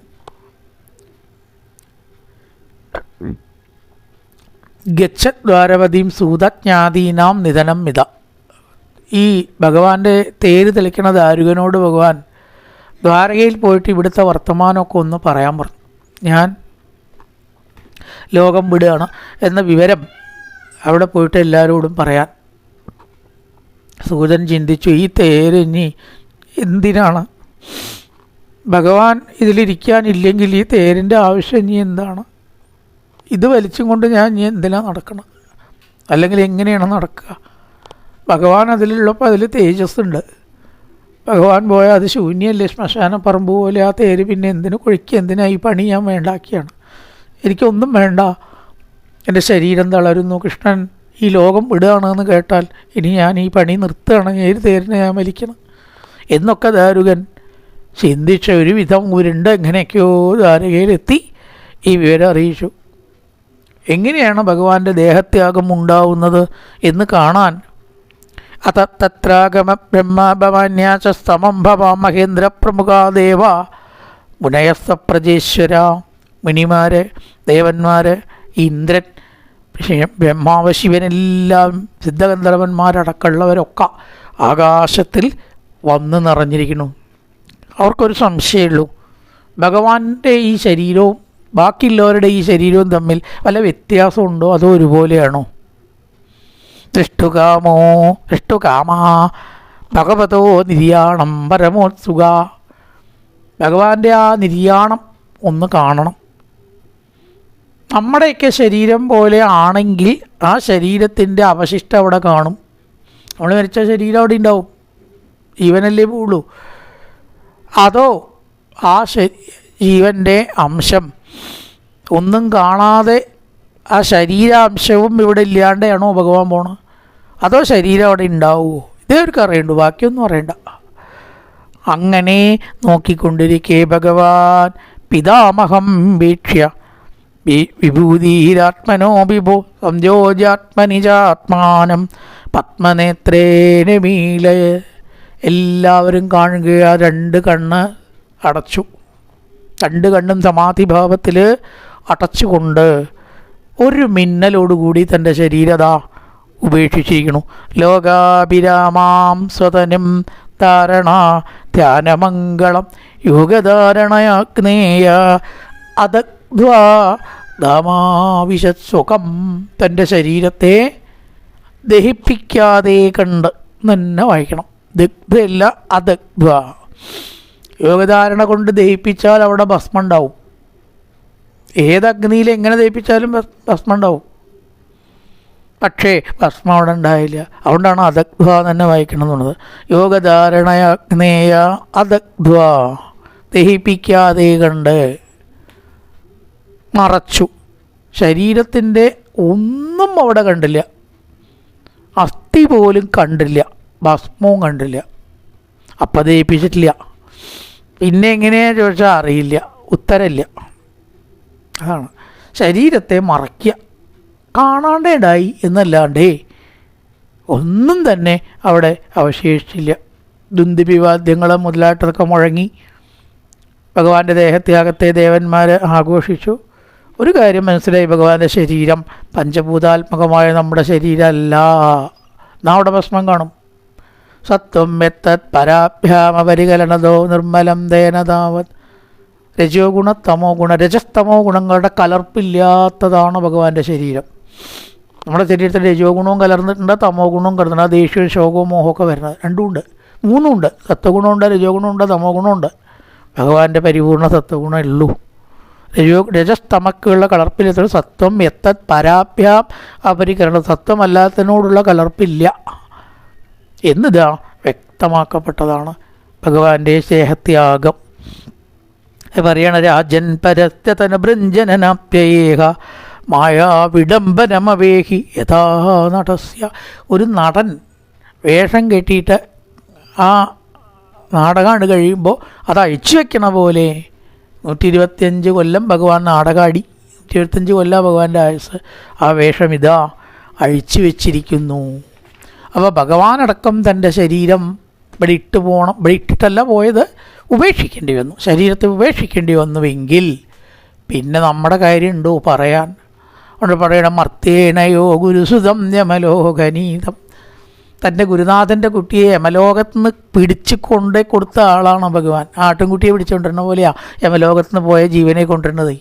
ഗച്ഛദ്വാരവതിയും സൂതജ്ഞാതീനാം നിധനം മിത ഈ ഭഗവാന്റെ തേര് തെളിക്കണ ദാരുകനോട് ഭഗവാൻ? ദ്വാരകയിൽ പോയിട്ട് ഇവിടുത്തെ വർത്തമാനമൊക്കെ ഒന്ന് പറയാൻ പറഞ്ഞു. ഞാൻ ലോകം വിടുകയാണ് എന്ന വിവരം അവിടെ പോയിട്ട് എല്ലാവരോടും പറയാൻ. സൂതൻ ചിന്തിച്ചു ഈ തേര് ഇനി എന്തിനാണ്? ഭഗവാൻ ഇതിലിരിക്കാനില്ലെങ്കിൽ ഈ തേരിന്റെ ആവശ്യം ഇനി എന്താണ്? ഇത് വലിച്ചും കൊണ്ട് ഞാൻ ഇനി എന്തിനാണ് നടക്കണം? അല്ലെങ്കിൽ എങ്ങനെയാണ് നടക്കുക? ഭഗവാൻ അതിലുള്ളപ്പോൾ അതിൽ തേജസ് ഉണ്ട് ഭഗവാൻ പോയാൽ അത് ശൂന്യല്ലേ? ശ്മശാന പറമ്പ് പോലെ ആ തേര് പിന്നെ എന്തിനു കുഴിക്കുക എന്തിനാ ഈ പണി ഞാൻ വേണ്ടാക്കിയാണ്? എനിക്കൊന്നും വേണ്ട. എന്റെ ശരീരം തളരുന്നു. കൃഷ്ണൻ ഈ ലോകം വിടുകയാണെന്ന് കേട്ടാൽ ഇനി ഞാൻ ഈ പണി നിർത്തുകയാണ് ഏത് തേരിനെ ഞാൻ വലിക്കണം? എന്നൊക്കെ ദാരുകൻ ചിന്തിച്ച ഒരുവിധം ഉരുണ്ട് എങ്ങനെയൊക്കെയോ ദ്വാരകയിലെത്തി. ഈ വിവരം അറിയിച്ചു. എങ്ങനെയാണ് ഭഗവാന്റെ ദേഹത്യാഗം ഉണ്ടാവുന്നത് എന്ന് കാണാൻ? അത തത്രാഗമ ബ്രഹ്മാഭവാന്യാചസ്തമം ഭവ മഹേന്ദ്ര പ്രമുഖാദേവ മുനയസ്ത പ്രജേശ്വര. മുനിമാര് ദേവന്മാര് ഇന്ദ്രൻ ബ്രഹ്മാവ് ശിവനെല്ലാം സിദ്ധഗന്ധർവന്മാരടക്കമുള്ളവരൊക്കെ ആകാശത്തിൽ വന്ന് നിറഞ്ഞിരിക്കുന്നു. അവർക്കൊരു സംശയമുള്ളൂ. ഭഗവാന്റെ ഈ ശരീരവും ബാക്കിയുള്ളവരുടെ ഈ ശരീരവും തമ്മിൽ വല്ല വ്യത്യാസമുണ്ടോ? അതോ ഒരുപോലെയാണോ? ദൃഷ്ടുകാമോ ദൃഷ്ടുകാമാ ഭഗവതോ നിര്യാണം പരമോത്സുക. ഭഗവാന്റെ ആ നിര്യാണം ഒന്ന് കാണണം. നമ്മുടെയൊക്കെ ശരീരം പോലെ ആണെങ്കിൽ ആ ശരീരത്തിന്റെ അവശിഷ്ടം അവിടെ കാണും. നമ്മൾ മരിച്ച ശരീരം അവിടെ ഉണ്ടാവും. ജീവനല്ലേ പോവുള്ളൂ. അതോ ആ ശരി ജീവന്റെ അംശം ഒന്നും കാണാതെ ആ ശരീരാംശവും ഇവിടെ ഇല്ലാണ്ടാണോ ഭഗവാൻ പോണത് അതോ ശരീരം അവിടെ ഉണ്ടാവുമോ ഇതേ ഒരു അറിയണ്ടു ബാക്കിയൊന്നും അറിയണ്ട. അങ്ങനെ നോക്കിക്കൊണ്ടിരിക്കേ ഭഗവാൻ പിതാമഹം വീക്ഷ്യ വിഭൂതിരാത്മനോ വിഭോ സംയോജാത്മനിജാത്മാനം പത്മനേത്രേന മീലയ എല്ലാവരും കാണുക രണ്ട് കണ്ണ് അടച്ചു. രണ്ട് കണ്ണും സമാധിഭാവത്തിൽ അടച്ചുകൊണ്ട് ഒരു മിന്നലോടുകൂടി തന്റെ ശരീരത ഉപേക്ഷിച്ചിരിക്കുന്നു. ലോകാഭിരാമാം സ്വതനും ധാരണ ധ്യാനമംഗളം യോഗധാരണയാഗ്നേയ അതഗ്ധ്വാ ദമാവിശസ്വകം തന്റെ ശരീരത്തെ ദഹിപ്പിക്കാതെ കണ്ട് തന്നെ വായിക്കണം ദഗ്ധയല്ല അതഗ്ധ്വ യോഗധാരണ കൊണ്ട് ദഹിപ്പിച്ചാൽ അവിടെ ഭസ്മം ഉണ്ടാവും. ഏത് അഗ്നിയിൽ എങ്ങനെ ദഹിപ്പിച്ചാലും ഭസ്- ഭസ്മം ഉണ്ടാവും. പക്ഷേ ഭസ്മം അവിടെ ഉണ്ടായില്ല. അതുകൊണ്ടാണ് അതഗ്ധ്വ തന്നെ വായിക്കണം എന്നുള്ളത്. യോഗധാരണയഗ്നേയ അതഗ്ധ്വ ദഹിപ്പിക്കാതെ കണ്ട് മറച്ചു. ശരീരത്തിന്റെ ഒന്നും അവിടെ കണ്ടില്ല. അസ്ഥി പോലും കണ്ടില്ല. ഭസ്മവും കണ്ടില്ല. അപ്പം ദഹിപ്പിച്ചിട്ടില്ല. പിന്നെ എങ്ങനെയാ ചോദിച്ചാൽ അറിയില്ല ഉത്തരമില്ല. അതാണ്. ശരീരത്തെ മറയ്ക്കുക കാണാണ്ടേണ്ടായി എന്നല്ലാണ്ടേ ഒന്നും തന്നെ അവിടെ അവശേഷിച്ചില്ല. ദുന്ദിപിവാദ്യങ്ങൾ മുതലായിട്ടതൊക്കെ മുഴങ്ങി. ഭഗവാന്റെ ദേഹത്യാഗത്തെ ദേവന്മാർ ആഘോഷിച്ചു. ഒരു കാര്യം മനസ്സിലായി ഭഗവാന്റെ ശരീരം പഞ്ചഭൂതാത്മകമായ നമ്മുടെ ശരീരമല്ല. നാ അവിടെ ഭസ്മം കാണും. സത്വം മെത്തത് പരാഭ്യാമപരികലനതോ നിർമ്മലം ദേനതാവത് രജോ ഗുണ തമോ ഗുണ രജസ്തമോ ഗുണങ്ങളുടെ കലർപ്പില്ലാത്തതാണ് ഭഗവാന്റെ ശരീരം. നമ്മുടെ ശരീരത്തിൽ രജോ ഗുണവും കലർന്നിട്ടുണ്ട് തമോ ഗുണവും കലർന്നിട്ടുണ്ട്. ദേഷ്യവും ശോകവും മോഹമൊക്കെ വരുന്നത് രണ്ടുമുണ്ട്. മൂന്നുമുണ്ട്. സത്വഗുണമുണ്ട് രജോ ഗുണമുണ്ട് തമോ ഗുണമുണ്ട്. ഭഗവാന്റെ പരിപൂർണ സത്വഗുണം ഉള്ളൂ. രജോ രജസ്തമക്കുള്ള കളർപ്പില്ലാത്ത സത്വം എത്തത് പരാഭ്യാം അപരികരണം സത്വമല്ലാത്തതിനോടുള്ള കലർപ്പില്ല. എന്നിതാ വ്യക്തമാക്കപ്പെട്ടതാണ് ഭഗവാന്റെ സ്നേഹത്യാഗം. പറയണ രാജൻ പരസ്യതന ഭൃഞ്ജനാപ്യേഹ മായാ വിഡംബനമവേഹി യഥാ നടസ്യ. ഒരു നടൻ വേഷം കെട്ടിയിട്ട് ആ നാടകമാണ് കഴിയുമ്പോൾ അത് അഴിച്ചു വെക്കണ പോലെ. നൂറ്റി ഇരുപത്തിയഞ്ച് കൊല്ലം ഭഗവാൻ നാടകാടി നൂറ്റി ഇരുപത്തിയഞ്ച് കൊല്ലം ഭഗവാന്റെ ആയുസ്. ആ വേഷം ഇതാ അഴിച്ചു വെച്ചിരിക്കുന്നു. അപ്പോൾ ഭഗവാനടക്കം തന്റെ ശരീരം ഇവിടെ ഇട്ട് പോകണം ഇവിടെ ഇട്ടിട്ടല്ല പോയത് ഉപേക്ഷിക്കേണ്ടി വന്നു. ശരീരത്തെ ഉപേക്ഷിക്കേണ്ടി വന്നുവെങ്കിൽ പിന്നെ നമ്മുടെ കാര്യമുണ്ടോ പറയാൻ? അവിടെ പറയണം മർത്തേണയോ ഗുരുസുതം യമലോകനീതം. തന്റെ ഗുരുനാഥന്റെ കുട്ടിയെ യമലോകത്ത് നിന്ന് പിടിച്ച് കൊണ്ടേ കൊടുത്ത ആളാണ് ഭഗവാൻ? ആട്ടിൻകുട്ടിയെ പിടിച്ചുകൊണ്ടിരുന്ന പോലെയാണ് യമലോകത്ത് നിന്ന് പോയ ജീവനെ കൊണ്ടിരുന്നത്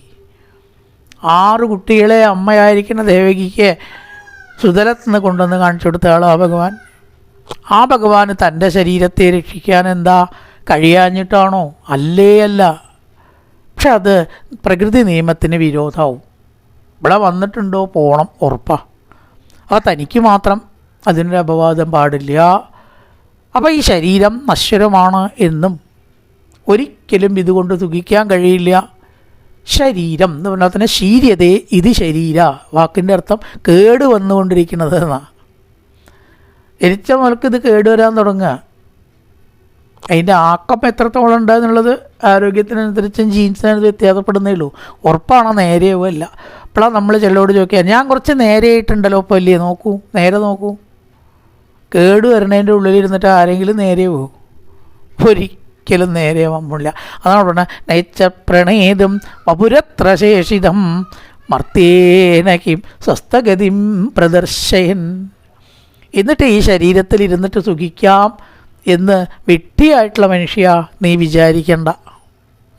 ആറ് കുട്ടികളെ അമ്മയായിരിക്കുന്ന ദേവകിക്ക് സുതലത്ത് നിന്ന് കൊണ്ടുവന്ന് കാണിച്ചു കൊടുത്ത ആ ഭഗവാൻ. ആ ഭഗവാന് തന്റെ ശരീരത്തെ രക്ഷിക്കാൻ എന്താ കഴിയാഞ്ഞിട്ടാണോ? അല്ലേ അല്ല. പക്ഷെ അത് പ്രകൃതി നിയമത്തിന് വിരോധമാവും. ഇവിടെ വന്നിട്ടുണ്ടോ? പോണം ഉറപ്പാ. ആ തനിക്ക് മാത്രം അതിനൊരു അപവാദം പാടില്ല. അപ്പോൾ ഈ ശരീരം നശ്വരമാണ് എന്നും ഒരിക്കലും ഇതുകൊണ്ട് സുഖിക്കാൻ കഴിയില്ല. ശരീരം എന്ന് പറഞ്ഞാൽ തന്നെ ശീര്യതേ ഇത് ശരീര. വാക്കിന്റെ അർത്ഥം കേട് വന്നുകൊണ്ടിരിക്കുന്നത് എന്നാണ് എരിച്ച മുതൽക്ക് ഇത് കേടുവരാൻ തുടങ്ങുക. അതിന്റെ ആക്കം എത്രത്തോളം ഉണ്ട് എന്നുള്ളത് ആരോഗ്യത്തിനനുസരിച്ചും ജീൻസിനനുസരിച്ച് വ്യത്യാസപ്പെടുന്നേ ഉള്ളൂ. ഉറപ്പാണോ നേരെയോ അല്ല. അപ്പോഴാണ് നമ്മൾ ചിലരോട് ചോദിക്കുക ഞാൻ കുറച്ച് നേരെയായിട്ടുണ്ടല്ലോ ഇപ്പോൾ അല്ലേ? നോക്കൂ നേരെ നോക്കൂ. കേട് വരണതിന്റെ ഉള്ളിലിരുന്നിട്ട് ആരെങ്കിലും നേരെ പോകും ഒരിക്കലും നേരെ വമ്മില്ല അതാണ് പറഞ്ഞത് നയിച്ച പ്രണേതും വപുരത്ര ശേഷിതം മർത്തേനകിം സ്വസ്ഥഗതിം പ്രദർശയൻ. എന്നിട്ട് ഈ ശരീരത്തിൽ ഇരുന്നിട്ട് സുഖിക്കാം എന്ന് വെട്ടിയായിട്ടുള്ള മനുഷ്യ നീ വിചാരിക്കണ്ട.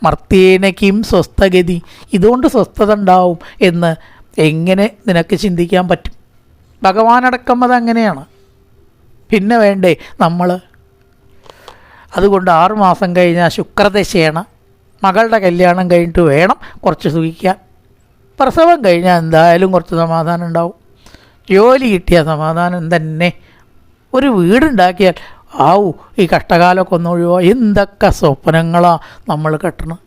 മർത്തേനക്കും സ്വസ്ഥഗതി. ഇതുകൊണ്ട് സ്വസ്ഥത ഉണ്ടാവും എന്ന് എങ്ങനെ നിനക്ക് ചിന്തിക്കാൻ പറ്റും? ഭഗവാനടക്കം അതങ്ങനെയാണ്. പിന്നെ വേണ്ടേ? നമ്മൾ അതുകൊണ്ട് ആറുമാസം കഴിഞ്ഞാൽ ശുക്രദശയാണ്. മകളുടെ കല്യാണം കഴിഞ്ഞിട്ട് വേണം കുറച്ച് സുഖിക്കാൻ. പ്രസവം കഴിഞ്ഞാൽ എന്തായാലും കുറച്ച് സമാധാനം ഉണ്ടാവും. ജോലി കിട്ടിയ സമാധാനം തന്നെ. ഒരു വീടുണ്ടാക്കിയാൽ ആവൂ ഈ കഷ്ടകാലമൊക്കെ ഒന്ന് ഒഴിവാ. എന്തൊക്കെ സ്വപ്നങ്ങളാണ് നമ്മൾ കെട്ടണം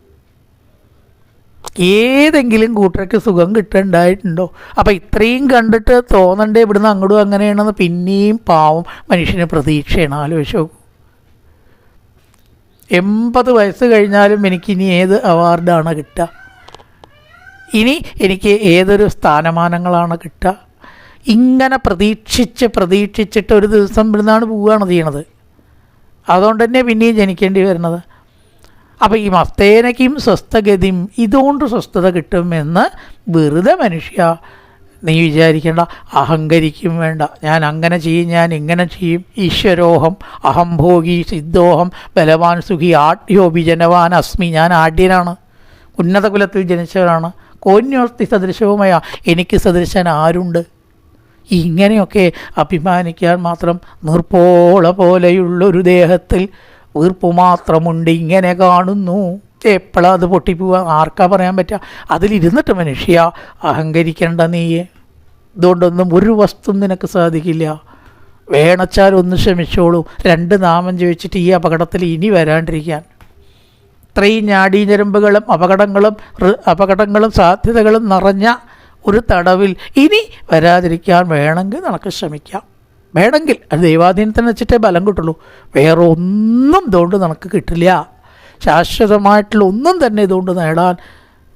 ഏതെങ്കിലും കൂട്ടർക്ക് സുഖം കിട്ടുന്നുണ്ടായിട്ടുണ്ടോ അപ്പോൾ ഇത്രയും കണ്ടിട്ട് തോന്നണ്ടേ ഇവിടുന്ന് അങ്ങോട്ടും അങ്ങനെയാണെന്ന് പിന്നെയും പാവം മനുഷ്യന് പ്രതീക്ഷയാണ്. ആലോചിച്ച് എൺപത് വയസ്സ് കഴിഞ്ഞാലും എനിക്ക് ഇനി ഏത് അവാർഡാണ് കിട്ടുക? ഇനി എനിക്ക് ഏതൊരു സ്ഥാനമാനങ്ങളാണ് കിട്ടുക? ഇങ്ങനെ പ്രതീക്ഷിച്ച് പ്രതീക്ഷിച്ചിട്ട് ഒരു ദിവസം ഇവിടുന്നാണ് പോവുകയാണ് ചെയ്യണത്. അതുകൊണ്ട് തന്നെ പിന്നെയും ജനിക്കേണ്ടി വരുന്നത്. അപ്പോൾ ഈ മസ്തേനയ്ക്കും സ്വസ്ഥഗതിയും ഇതുകൊണ്ട് സ്വസ്ഥത കിട്ടുമെന്ന് വെറുതെ മനുഷ്യ നീ വിചാരിക്കേണ്ട അഹങ്കരിക്കും വേണ്ട. ഞാൻ അങ്ങനെ ചെയ്യും ഞാൻ ഇങ്ങനെ ചെയ്യും. ഈശ്വരോഹം അഹംഭോഗി സിദ്ധോഹം ബലവാൻ സുഖി ആഢ്യോപി ജനവാൻ അസ്മി ഞാൻ ആഢ്യനാണ്. ഉന്നത കുലത്തിൽ ജനിച്ചവരാണ്. കോന്യോസ്തി സദൃശവുമായ എനിക്ക് സദൃശൻ ആരുണ്ട്? ഇങ്ങനെയൊക്കെ അഭിമാനിക്കാൻ മാത്രം നിർപ്പോള പോലെയുള്ളൊരു ദേഹത്തിൽ വീർപ്പ് മാത്രമുണ്ട് ഇങ്ങനെ കാണുന്നു. എപ്പോഴാ അത് പൊട്ടിപ്പോവുക ആർക്കാ പറയാൻ പറ്റുക അതിലിരുന്നിട്ട് മനുഷ്യ അഹങ്കരിക്കേണ്ട നീയെ. ഇതുകൊണ്ടൊന്നും ഒരു വസ്തു നിനക്ക് സാധിക്കില്ല. വേണച്ചാൽ ഒന്ന് ക്ഷമിച്ചോളൂ. രണ്ട് നാമം ചോദിച്ചിട്ട് ഈ അപകടത്തിൽ ഇനി വരാണ്ടിരിക്കാൻ. ഇത്രയും ഞാടീഞ്ഞരമ്പുകളും അപകടങ്ങളും അപകടങ്ങളും സാധ്യതകളും നിറഞ്ഞ ഒരു തടവിൽ ഇനി വരാതിരിക്കാൻ വേണമെങ്കിൽ നമുക്ക് ശ്രമിക്കാം. വേണമെങ്കിൽ അത് ദൈവാധീനത്തിന് വെച്ചിട്ടേ ബലം കിട്ടുള്ളൂ. വേറെ ഒന്നും ഇതുകൊണ്ട് നമുക്ക് കിട്ടില്ല. ശാശ്വതമായിട്ടുള്ള ഒന്നും തന്നെ ഇതുകൊണ്ട് നേടാൻ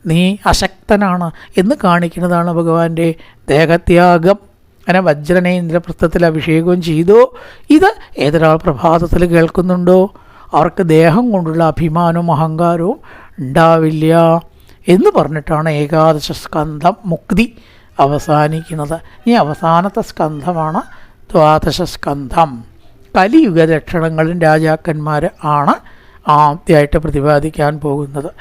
നീ അശക്തനാണ് എന്ന് കാണിക്കുന്നതാണ് ഭഗവാന്റെ ദേഹത്യാഗം. അങ്ങനെ വജ്രനെ ഇന്ദ്രപ്രസ്ഥത്തിൽ അഭിഷേകവും ചെയ്തു. ഇത് ഏതൊരാൾ പ്രഭാതത്തിൽ കേൾക്കുന്നുണ്ടോ? അവർക്ക് ദേഹം കൊണ്ടുള്ള അഭിമാനവും അഹങ്കാരവും ഉണ്ടാവില്ല എന്ന് പറഞ്ഞിട്ടാണ് ഏകാദശ സ്കന്ധം മുക്തി അവസാനിക്കുന്നത്. ഈ അവസാനത്തെ സ്കന്ധമാണ് ദ്വാദശ സ്കന്ധം. കലിയുഗ ലക്ഷണങ്ങളും രാജാക്കന്മാർ ആണ് ആദ്യമായിട്ട് പ്രതിപാദിക്കാൻ പോകുന്നത്.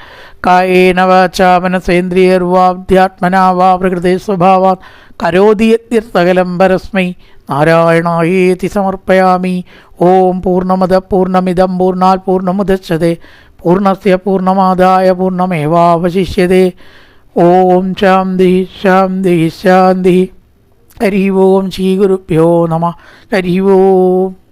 കായേനവാച മനസേന്ദ്രിയർവാധ്യാത്മനാവാ പ്രകൃതി സ്വഭാവാൻ കരോതി സകലം പരസ്മൈ. നാരായണായേതി സമർപ്പയാമി. ഓം പൂർണമത പൂർണമിതം പൂർണാൽ പൂർണമുദച്ഛതേ പൂർണസ്യ പൂർണമാദായ പൂർണമേവാവശിഷ്യതേ ഓം ശാന്തി ശാന്തി ശാന്തി. ഹരി ഓം ശ്രീ ഗുരുഭ്യോ നമ. ഹരി ഓം.